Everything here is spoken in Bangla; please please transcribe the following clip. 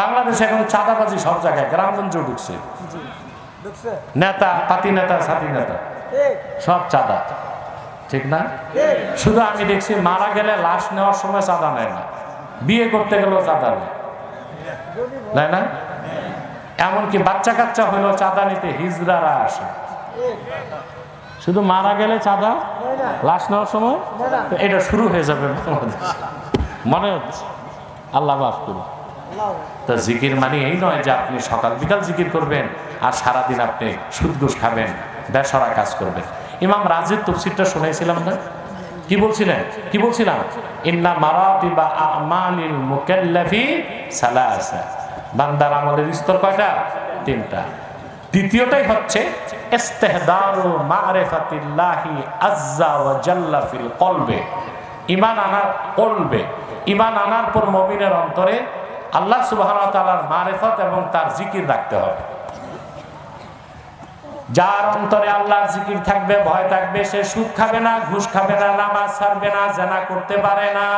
বাংলাদেশে এখন চাঁদাবাজি সব জায়গায় গ্রামগঞ্জ ঢুকছে। নেতা পাতি নেতা সাথী নেতা সব চাঁদা। ঠিক না? শুধু আমি দেখছি মারা গেলে লাশ নেওয়ার সময় চাঁদা নেয় না। বিয়ে করতে গেলেও চাঁদা নেয়। তাই না? এমনকি বাচ্চা কাচ্চা হইলেও চাঁদা নিতে হিজড়ারা আসে। শুধু মারা গেলে চাঁদা লাশ নেওয়ার সময়? এটা শুরু হয়ে যাবে। মনে হচ্ছে। আল্লাহ মাফ করুন তা জিকির মানে এই নয় যে আপনি সকাল, বিকাল জিকির করবেন আর সারাদিন আপনি সুদ ঘুষ খাবেন, বেসরা কাজ করবেন। ইমাম রাজের তফসিরটা শুনেছিলাম না? কি বলছিলেন? কি বলছিলাম? ইন্না মারাতিবা আমালিল মুকাল্লাফি সালাসা। বান্দার আমলের স্তর কয়টা? তিনটা। দ্বিতীয়টাই হচ্ছে, ইস্তেহদারু মারিফাতিল্লাহি আজ্জা ওয়া জাল্লা ফিল কলবে। ঈমান আনার কলবে। ঈমান আনার পর মুমিনের অন্তরে আল্লাহ সুবাহ তালার মারেফত এবং তার জিকির রাখতে হবে। যার অন্তরে আল্লাহর জিকির থাকবে, ভয় থাকবে, সে সুখ খাবে না, ঘুষ খাবে না, নামাজ ছাড়বে না, জেনা করতে পারে না।